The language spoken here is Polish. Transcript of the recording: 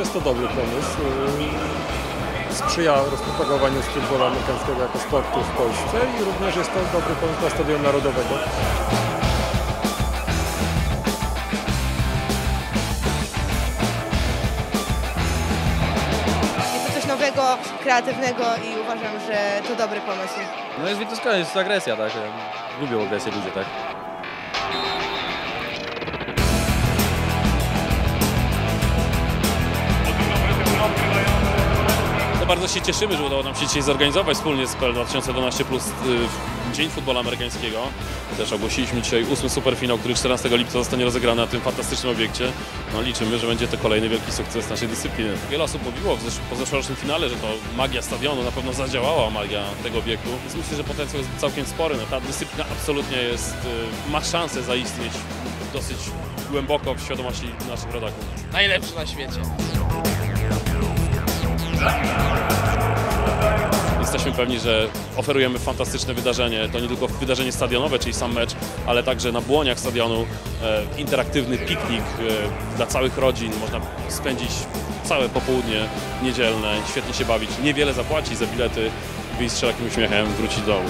jest to dobry pomysł. Yy, Sprzyja rozpropagowaniu futbolu amerykańskiego jako sportu w Polsce i również jest to dobry pomysł dla Stadionu Narodowego. Jest to coś nowego, kreatywnego i uważam, że to dobry pomysł. No jest widoczna, jest agresja, tak. Lubią agresję ludzie, tak. Bardzo się cieszymy, że udało nam się dzisiaj zorganizować wspólnie z PL 2012 Plus y, Dzień Futbola Amerykańskiego. Też ogłosiliśmy dzisiaj ósmy superfinał, który 14 lipca zostanie rozegrany na tym fantastycznym obiekcie. No, liczymy, że będzie to kolejny wielki sukces naszej dyscypliny. Wiele osób mówiło w zesz- po zeszłorocznym finale, że to magia stadionu, na pewno zadziałała magia tego obiektu. Więc myślę, że potencjał jest całkiem spory. No, ta dyscyplina absolutnie jest, y, ma szansę zaistnieć dosyć głęboko w świadomości naszych rodaków. najlepszy na świecie. Jesteśmy pewni, że oferujemy fantastyczne wydarzenie. To nie tylko wydarzenie stadionowe, czyli sam mecz, ale także na błoniach stadionu e, interaktywny piknik e, dla całych rodzin. Można spędzić całe popołudnie niedzielne, świetnie się bawić, niewiele zapłacić za bilety, wyjść z szerokim uśmiechem, wrócić do domu.